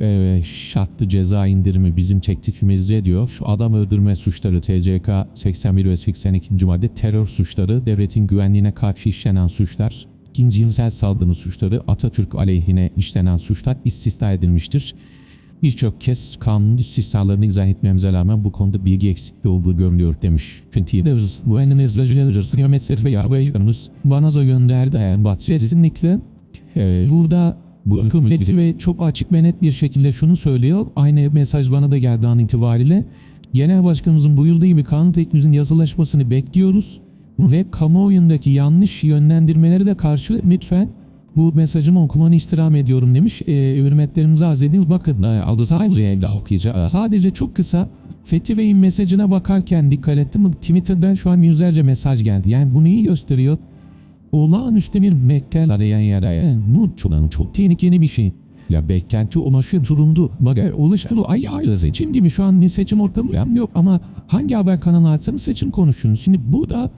e, şartlı ceza indirimi bizim teklifimizde diyor. Şu adam öldürme suçları TCK 81 ve 82. madde terör suçları, devletin güvenliğine karşı işlenen suçlar, cinsel saldırı suçları, Atatürk aleyhine işlenen suçlar istisna edilmiştir. Birçok kez kanun istisnalarını izah etmemize rağmen bu konuda bilgi eksikliği olduğu görülüyor demiş. Çünkü de bu elimizde geometri ve yağbaylarımız bana da gönderdi. Yani kesinlikle e, burada bu hükümeti ve çok açık ve net bir şekilde şunu söylüyor. Aynı mesaj bana da geldi an itibariyle. Genel Başkanımızın buyurduğu gibi kanun teklifimizin yazılaşmasını bekliyoruz. Ve kamuoyundaki yanlış yönlendirmeleri de karşı lütfen bu mesajımı okumanı istirham ediyorum demiş. E, hürmetlerimizi arz ediyoruz. Bakın e, adı sahibi evde okuyacağız. Sadece çok kısa Fethi Bey'in mesajına bakarken dikkat ettim. Twitter'dan şu an yüzlerce mesaj geldi. Yani bu neyi gösteriyor? Olağanüstü bir Mekkel arayan. Yani bu çok, tehlikeli bir şey. Ya beklenti ulaşıyor durumdu. Bak oluştu ay ay seçim gibi şu an bir seçim ortamı yok ama hangi haber kanalı açsanız seçim konuşun. Şimdi bu da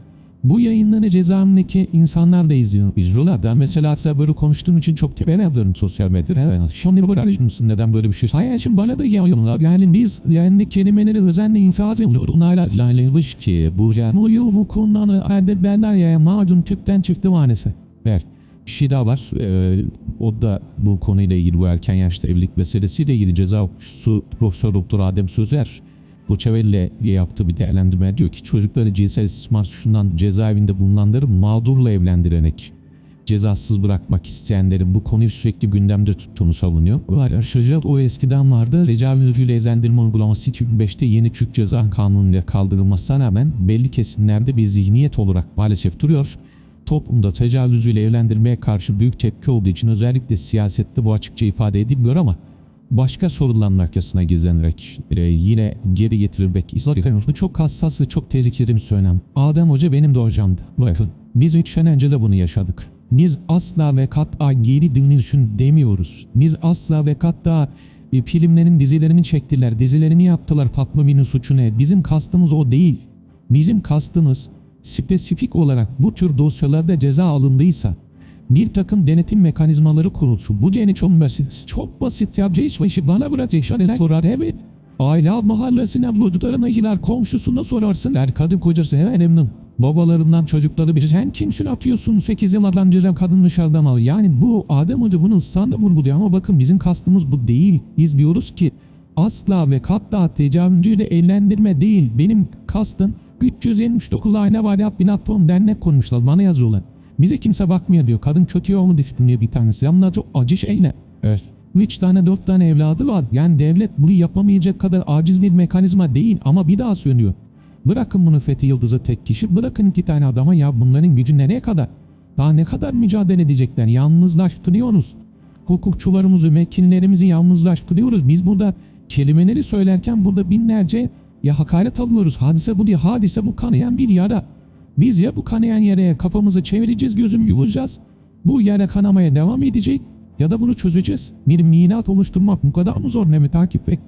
bu yayınları cezaevindeki insanlar da izliyor. İzliyorlar da mesela hatta böyle konuştuğum için çok tepene yapıyorum sosyal medyada. Evet, şimdi böyle mısın neden böyle bir şey? Hayır şimdi bana da yayınlar. Yani biz yani kelimeleri özenle infaz ediyoruz. Onlarla laylamış ki bu canlı bu konuları elde benler ya macun tüpten çıktı maalesef. Ver. Bir şey daha var. Ee, o da bu konuyla ilgili bu erken yaşta evlilik meselesiyle ilgili ceza hukukçusu Profesör Doktor Adem Sözer Boçavelli yaptığı bir değerlendirme diyor ki çocukları cinsel istismar suçundan cezaevinde bulunanları mağdurla evlendirerek cezasız bırakmak isteyenlerin bu konuyu sürekli gündemde tuttuğunu savunuyor. Arkadaşlar o eskiden vardı. Recai Ülcü'yle ezendirme uygulaması 2005'te yeni Türk Ceza Kanunu'yla kaldırılmasına rağmen belli kesimlerde bir zihniyet olarak maalesef duruyor. Toplumda tecavüzüyle evlendirmeye karşı büyük tepki olduğu için özellikle siyasette bu açıkça ifade edilmiyor ama başka soruların arkasına gizlenerek e, yine geri getirilmek istiyor. Çok hassas ve çok tehlikeli bir söylem. Adem Hoca benim de hocamdı. Bakın biz 3 sene önce de bunu yaşadık. Biz asla ve kat'a geri dönüşün demiyoruz. Biz asla ve kat'a e, filmlerin dizilerini çektiler, dizilerini yaptılar Fatma Bin'in suçu ne? Bizim kastımız o değil. Bizim kastımız spesifik olarak bu tür dosyalarda ceza alındıysa bir takım denetim mekanizmaları kurulsun. Bu ceni çok basit. Çok basit yapacağı iş başı bana bırakacak şeyler sorar evet. Aile mahallesine vurduklarına gider komşusuna sorarsın. Er kadın kocası hemen memnun. Babalarından çocukları bir sen kimsin atıyorsun 8 yıllardan beri kadın dışarıdan al. Yani bu Adem Hoca bunun ısrarla vurguluyor ama bakın bizim kastımız bu değil. Biz diyoruz ki asla ve katla tecavüzcüyle eğlendirme değil. Benim kastım 379 aile var ya binatton dernek kurmuşlar bana yazıyorlar. Bize kimse bakmıyor diyor. Kadın kötü yolunu düşünüyor bir tanesi. Yanına çok acı şeyle. Evet. 3 tane 4 tane evladı var. Yani devlet bunu yapamayacak kadar aciz bir mekanizma değil ama bir daha söylüyor. Bırakın bunu Fethi Yıldız'ı tek kişi. Bırakın iki tane adama ya bunların gücü nereye kadar? Daha ne kadar mücadele edecekler? Yalnızlaştırıyorsunuz. Hukukçularımızı, vekillerimizi yalnızlaştırıyoruz. Biz burada kelimeleri söylerken burada binlerce ya hakaret alıyoruz. Hadise bu diye. Hadise bu kanayan bir yara. Biz ya bu kanayan yere kafamızı çevireceğiz, gözüm yumacağız. Bu yere kanamaya devam edecek ya da bunu çözeceğiz. Bir minat oluşturmak bu kadar mı zor ne mi takip et?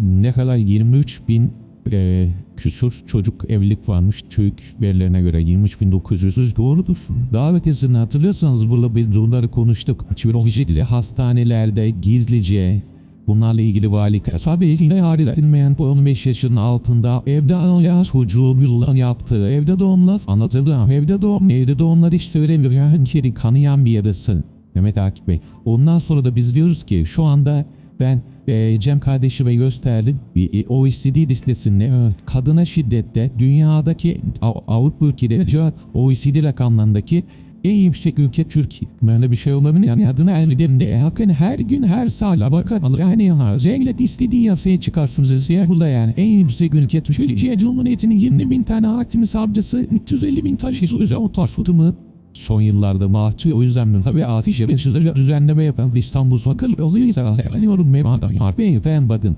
Ne kadar 23 bin e, küsur çocuk evlilik varmış TÜİK verilerine göre 23.900 doğrudur. Davet izini hatırlıyorsanız burada biz bunları konuştuk. Çivirolojide hastanelerde gizlice Bunlarla ilgili valilik tabi ilgili halledilmeyen bu 15 yaşının altında evde ya çocuğu yüzünden yaptığı evde doğumlar anlatıldı. Evde doğum evde doğumlar hiç söylemiyor. Kiri kanayan bir yarısı. Mehmet Akif Bey. Ondan sonra da biz diyoruz ki şu anda ben e, Cem kardeşime gösterdim e, OECD listesinde e, kadına şiddette dünyadaki Av- Avrupa ülkeleri OECD rakamlarındaki en yüksek ülke Türkiye. Böyle bir şey olabilir yani adına ellerinde yakın her gün her saat bakın yani ya zenlet istediği yasaya çıkarsınız ya burada yani en yüksek ülke Türkiye Cumhuriyeti'nin 20 bin tane hakimi savcısı 350 bin taş yüzü o taş tutumu Son yıllarda mahtu o yüzden mi tabi ateş yapışızları düzenleme yapan İstanbul Vakıl oluyor da yanıyorum mevada yarbeyi fen bakın.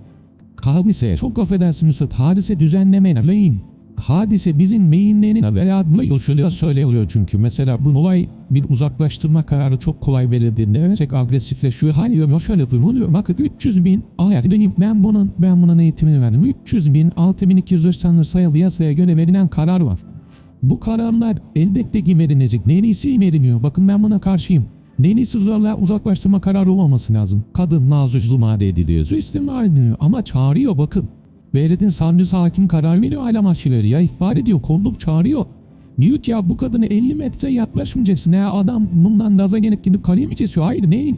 Hadise çok affedersiniz. Hadise düzenleme neyin? Hadise bizim beyinlerine veya şöyle söylüyor çünkü mesela bu olay bir uzaklaştırma kararı çok kolay verildiğinde evet agresifleşiyor. Hani diyor şöyle yapıyor. Bakın 300 bin ayet ben bunun ben bunun eğitimini verdim. 300 bin 6290 sayılı yasaya göre verilen karar var. Bu kararlar elbette ki verilecek. Neresi veriliyor? Bakın ben buna karşıyım. Deniz uzakla uzaklaştırma kararı olmaması lazım. Kadın nazır madde ediliyor. Suistimal ediliyor ama çağırıyor bakın. Veredin savcısı hakim karar veriyor hala mahşileri ya ihbar ediyor kolluk çağırıyor. Ki ya bu kadını 50 metre yaklaşmayacaksın ya adam bundan gaza gelip gidip kaleye mi kesiyor? Hayır değil.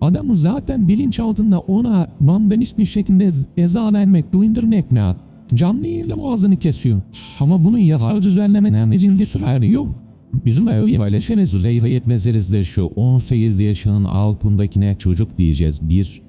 Adamı zaten bilinçaltında ona mandalist şeklinde eza vermek, duyundurmak ne? Canlı yayında boğazını kesiyor. Ama bunun yasal düzenlemenin necildi süreri yok. Bizim öyle böyle şeyimiz reyhayet meselesi şu 18 yaşının altındakine çocuk diyeceğiz bir.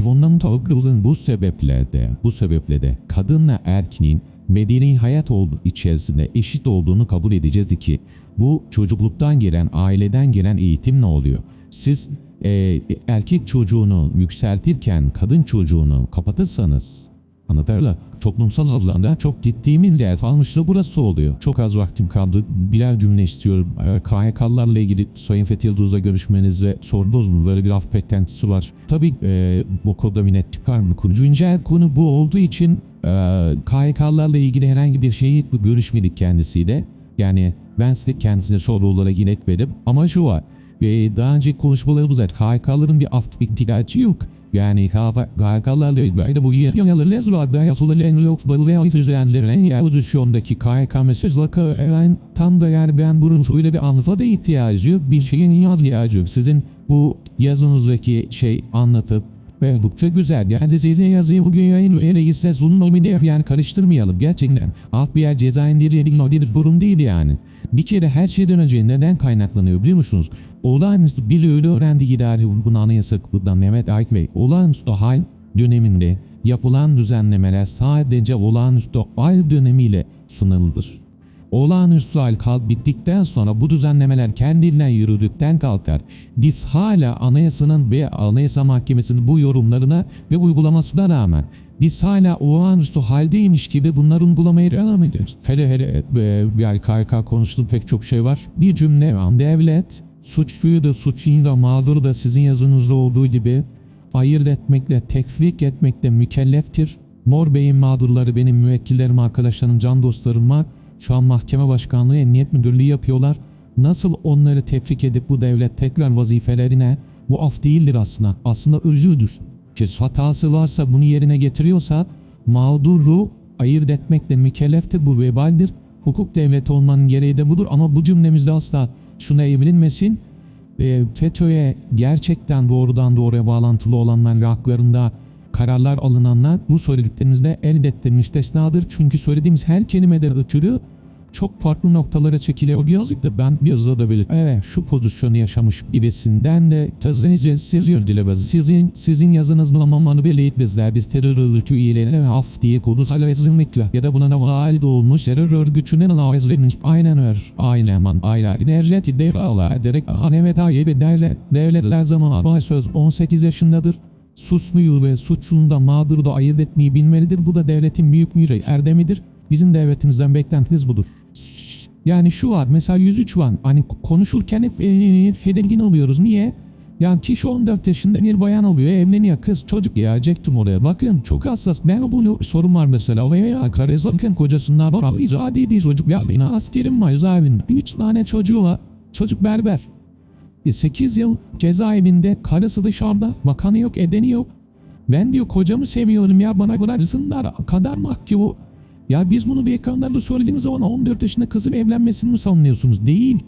Ondan tavukluğun bu sebeple de bu sebeple de kadınla erkeğin medeni hayat olduğu içerisinde eşit olduğunu kabul edeceğiz ki bu çocukluktan gelen aileden gelen eğitim ne oluyor? Siz e, erkek çocuğunu yükseltirken kadın çocuğunu kapatırsanız anlatırlar. Toplumsal alanda çok gittiğimiz yer almışsa burası oluyor. Çok az vaktim kaldı. Birer cümle istiyorum. KHK'larla ilgili Sayın Fethi Yıldız'la görüşmenizde sordunuz mu? Böyle bir af beklentisi var. Tabii e, bu konuda bir net çıkar mı? Güncel konu bu olduğu için e, KHK'larla ilgili herhangi bir şeyi görüşmedik kendisiyle. Yani ben size kendisine soru olarak iletmedim. Ama şu var. E, daha önce konuşmalarımız var. KHK'ların bir af ihtiyacı yok. Yani KHK'larla ilgili bu yanyalı var. Ben yapılan yok. Balığı düzenlerine ya pozisyondaki KHK mesajla ben tam da yani ben bunun şöyle bir anlafa da ihtiyacı. Bir şeyin ihtiyacı yok. Sizin bu yazınızdaki şey anlatıp ve oldukça güzel. Yani sizin yazıyı bugün yayın ve reisle sunum olmayı yani karıştırmayalım gerçekten. Alt bir yer ceza indirildiği o bir durum değil yani. Bir kere her şeyden önce neden kaynaklanıyor biliyor musunuz? Olağanüstü bir öyle öğrendi idari bunu anayasa Mehmet Akif Bey. Olağanüstü hal döneminde yapılan düzenlemeler sadece olağanüstü hal dönemiyle sınırlıdır. Olağanüstü hal kal bittikten sonra bu düzenlemeler kendinden yürüdükten kalkar. Biz hala anayasanın ve anayasa mahkemesinin bu yorumlarına ve uygulamasına rağmen biz hala olağanüstü haldeymiş gibi bunları uygulamaya devam ediyoruz. Hele hele e, yani KK konuştuğu pek çok şey var. Bir cümle var. Devlet suçluyu da suçluyu da mağduru da sizin yazınızda olduğu gibi ayırt etmekle, tekfik etmekle mükelleftir. Mor Bey'in mağdurları benim müvekkillerim, arkadaşlarım, can dostlarım var. Şu an mahkeme başkanlığı, emniyet müdürlüğü yapıyorlar. Nasıl onları tebrik edip bu devlet tekrar vazifelerine bu af değildir aslında. Aslında özürdür. Ki hatası varsa bunu yerine getiriyorsa mağduru ayırt etmekle mükelleftir bu vebaldir. Hukuk devleti olmanın gereği de budur ama bu cümlemizde asla şuna evlenmesin. E, FETÖ'ye gerçekten doğrudan doğruya bağlantılı olanlar ve haklarında kararlar alınanlar bu söylediklerimizde elbette müstesnadır. Çünkü söylediğimiz her kelimeden ötürü çok farklı noktalara çekiliyor. Yazık da ben yazıda da belirttim. Evet şu pozisyonu yaşamış birisinden de tazinize siz dilemez. Sizin, sizin yazınız bulamamanı belirtmezler. Biz terör örgütü üyelerine af diye kurumsal vezirlikle ya da buna ait olmuş terör örgütünün alavezlerini aynen öyle. Aynen man. Aynen. Nerjeti devralar ederek anemet ayıp ederler. Devletler zaman söz 18 yaşındadır suçluyu ve suçlunu da mağduru da ayırt etmeyi bilmelidir. Bu da devletin büyük bir erdemidir. Bizim devletimizden beklentimiz budur. Yani şu var mesela 103 var. Hani konuşurken hep e, oluyoruz. Niye? Yani kişi 14 yaşında bir bayan oluyor, evleniyor, kız çocuk gelecektim oraya. Bakın çok hassas. Ben bunu sorun var mesela. Veya karezakın kocasından bana izah değil çocuk. Ya benim askerim var zavin. 3 tane çocuğu var. Çocuk berber. 8 yıl cezaevinde karısı dışarıda bakanı yok edeni yok. Ben diyor kocamı seviyorum ya bana bıraksınlar kadar mahkum. Ya biz bunu bir ekranlarda söylediğimiz zaman 14 yaşında kızın evlenmesini mi savunuyorsunuz? Değil.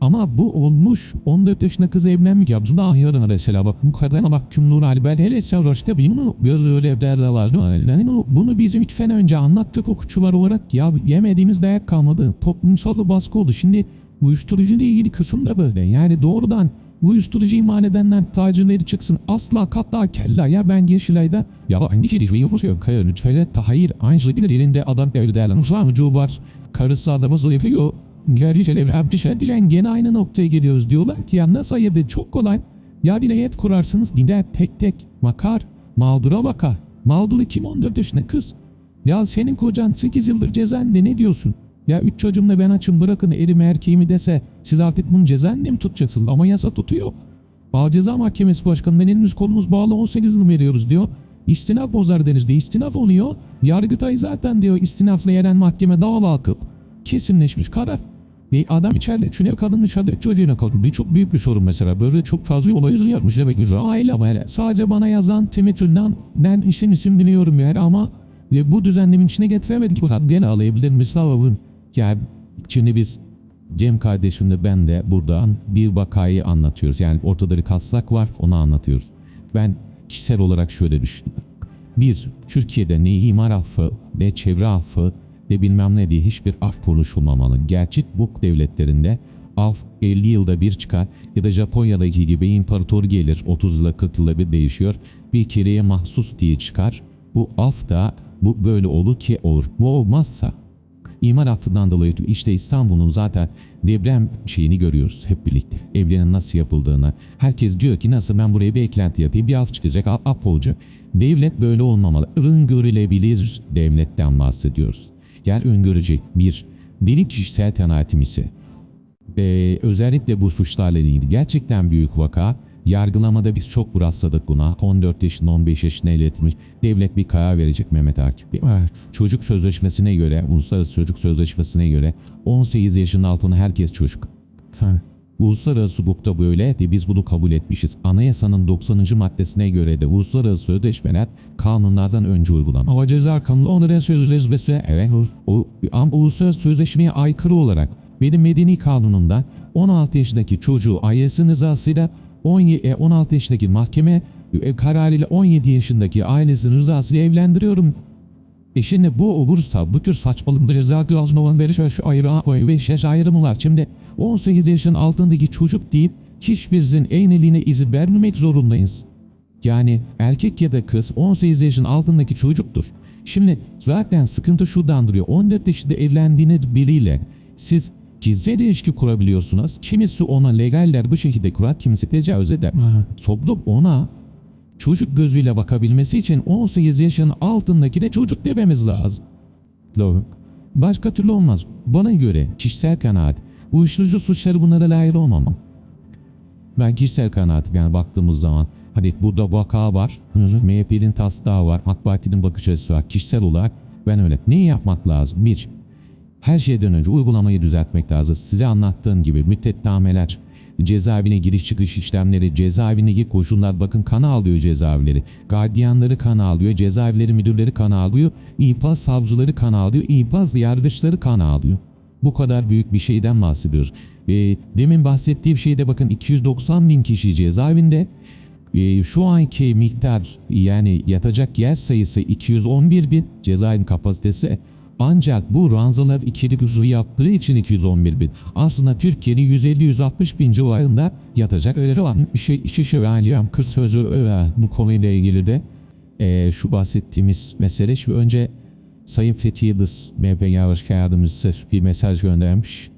Ama bu olmuş 14 yaşında kız evlenmek ya. Bunda ahyarına mesela bak bu kadına bak Nur Albert hele sarhoşta bunu göz öyle evlerde var. Yani bunu bizim üç sene önce anlattık okutçular olarak ya yemediğimiz dayak kalmadı. Toplumsal baskı oldu. Şimdi uyuşturucu ile ilgili kısım da böyle. Yani doğrudan uyuşturucu iman edenler tacirleri çıksın. Asla katla kella ya ben Yeşilay'da ya hangi şey yapıyor? Kaya lütfen hayır aynı bilir adam öyle değerlenmiş. Ucu var. Karısı adamı. Geri şeyler bir şey diyen gene aynı noktaya geliyoruz diyorlar ki ya nasıl ayırdı çok kolay. Ya bir heyet kurarsınız gider tek tek bakar mağdura bakar. Mağduru kim 14 yaşında kız. Ya senin kocan 8 yıldır cezaevinde ne diyorsun? Ya üç çocuğumla ben açım bırakın erimi erkeğimi dese siz artık bunun cezaevinde mi tutacaksınız? Ama yasa tutuyor. Bağ Ceza Mahkemesi Başkanı'ndan elimiz kolumuz bağlı 18 yıl veriyoruz diyor. İstinaf bozar denizde istinaf oluyor. Yargıtay zaten diyor istinafla yenen mahkeme dava akıp kesinleşmiş karar. Bir adam içeride, şuna kadın içeride, çocuğuna kadın. Bir çok büyük bir sorun mesela. Böyle çok fazla olay yazmış demek güzel. Aile ama hele. Sadece bana yazan Twitter'dan ben işin isim biliyorum yani ama e, bu düzenlemin içine getiremedik. Bu gene alayabilir misin? Yani şimdi biz Cem kardeşimle ben de buradan bir vakayı anlatıyoruz. Yani ortada bir kaslak var onu anlatıyoruz. Ben kişisel olarak şöyle düşünüyorum. Bir, Türkiye'de ne imar affı ne çevre affı ne bilmem ne diye hiçbir af konuşulmamalı. Gerçek bu devletlerinde af 50 yılda bir çıkar ya da Japonya'daki gibi imparator gelir 30 yılda 40 yılda bir değişiyor. Bir kereye mahsus diye çıkar. Bu af da bu böyle olur ki olur. Bu olmazsa İmar hattından dolayı işte İstanbul'un zaten deprem şeyini görüyoruz hep birlikte. Evlerin nasıl yapıldığını. Herkes diyor ki nasıl ben buraya bir eklenti yapayım bir af çıkacak ap olacak. Devlet böyle olmamalı. Öngörülebilir devletten bahsediyoruz. Gel öngörecek bir. Benim kişisel kanaatim ise ee, özellikle bu suçlarla ilgili gerçekten büyük vaka. Yargılamada biz çok rastladık buna. 14 yaşında 15 yaşında iletmiş. Devlet bir karar verecek Mehmet Akif. Evet. Çocuk sözleşmesine göre, Uluslararası Çocuk Sözleşmesi'ne göre 18 yaşın altına herkes çocuk. Ha. Uluslararası hukukta böyle de biz bunu kabul etmişiz. Anayasanın 90. maddesine göre de uluslararası sözleşmeler kanunlardan önce uygulanır. Ama ceza kanunu onların sözleşmesi evet o, ama uluslararası sözleşmeye aykırı olarak benim medeni kanunumda 16 yaşındaki çocuğu ailesinin rızasıyla 17, 16 yaşındaki mahkeme e, kararıyla 17 yaşındaki ailesinin rızasıyla evlendiriyorum. E bu olursa bu tür saçmalık ceza olan veriş ayrı 5 yaş ayrımı var. Şimdi 18 yaşın altındaki çocuk deyip hiçbirimizin evliliğine izin vermemek zorundayız. Yani erkek ya da kız 18 yaşın altındaki çocuktur. Şimdi zaten sıkıntı şuradan duruyor. 14 yaşında evlendiğiniz biriyle siz cinsel ilişki kurabiliyorsunuz. Kimisi ona legaller bu şekilde kurar, kimisi tecavüz eder. Toplum ona çocuk gözüyle bakabilmesi için 18 yaşın altındaki de çocuk dememiz lazım. Başka türlü olmaz. Bana göre kişisel kanaat. Uyuşturucu suçları bunlara layık olmamam. Ben kişisel kanaatim yani baktığımız zaman hani burada vaka var, MHP'nin taslağı var, AK Parti'nin bakış açısı var. Kişisel olarak ben öyle. Neyi yapmak lazım? Bir, her şeyden önce uygulamayı düzeltmek lazım. Size anlattığım gibi müddetnameler, cezaevine giriş çıkış işlemleri, cezaevindeki koşullar bakın kana alıyor cezaevleri. Gardiyanları kana alıyor, cezaevleri müdürleri kana alıyor, infaz savcıları kana alıyor, infaz yargıçları kana alıyor. Bu kadar büyük bir şeyden bahsediyoruz. E, demin bahsettiğim şeyde bakın 290 bin kişi cezaevinde. E, şu anki miktar yani yatacak yer sayısı 211 bin cezaevin kapasitesi. Ancak bu ranzalar ikili kuzu yaptığı için 211 bin. Aslında Türkiye'nin 150-160 bin civarında yatacak öyle olan bir şey. İşi vereceğim. Kız sözü öyle. Bu konuyla ilgili de e, şu bahsettiğimiz mesele. Şimdi önce Sayın Fethi Yıldız, MHP Yavaş Yardımcısı bir mesaj göndermiş.